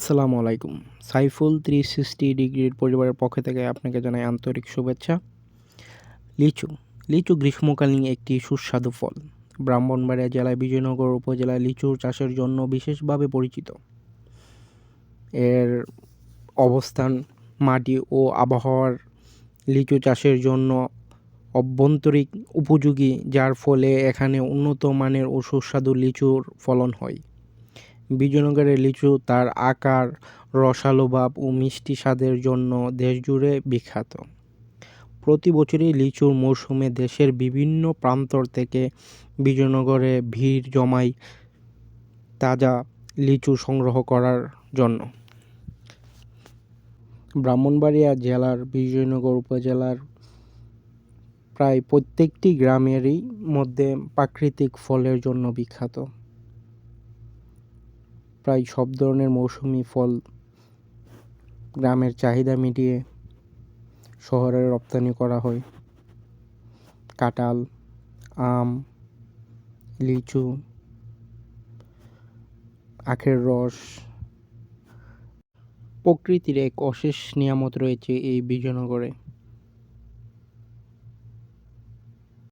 আসসালামু আলাইকুম। Saiful three sixty ডিগ্রির পরিবারের পক্ষ থেকে আপনাকে জানাই আন্তরিক শুভেচ্ছা। লিচু লিচু গ্রীষ্মকালীন একটি সুস্বাদু ফল। ব্রাহ্মণবাড়িয়া জেলায় বিজয়নগর উপজেলায় লিচু চাষের জন্য বিশেষভাবে পরিচিত। এর অবস্থান, মাটি ও আবহাওয়ার লিচু চাষের জন্য অভ্যন্তরিক উপযোগী, যার ফলে এখানে উন্নত মানের ও সুস্বাদু লিচুর ফলন হয়। বিজয়নগরের লিচু তার আকার, রসালো ভাব ও মিষ্টি স্বাদের জন্য দেশজুড়ে বিখ্যাত। প্রতি বছরই লিচুর মৌসুমে দেশের বিভিন্ন প্রান্তর থেকে বিজয়নগরে ভিড় জমায় তাজা লিচু সংগ্রহ করার জন্য। ব্রাহ্মণবাড়িয়া জেলার বিজয়নগর উপজেলার প্রায় প্রত্যেকটি গ্রামেরই মধ্যে প্রাকৃতিক ফলের জন্য বিখ্যাত। প্রায় সব ধরনের মৌসুমি ফল গ্রামের চাহিদা মিটিয়ে শহরে রপ্তানি করা হয়। কাঁঠাল, আম, লিচু, আখের রস। প্রকৃতির এক অশেষ নিয়ামত রয়েছে এই বিজয়নগরে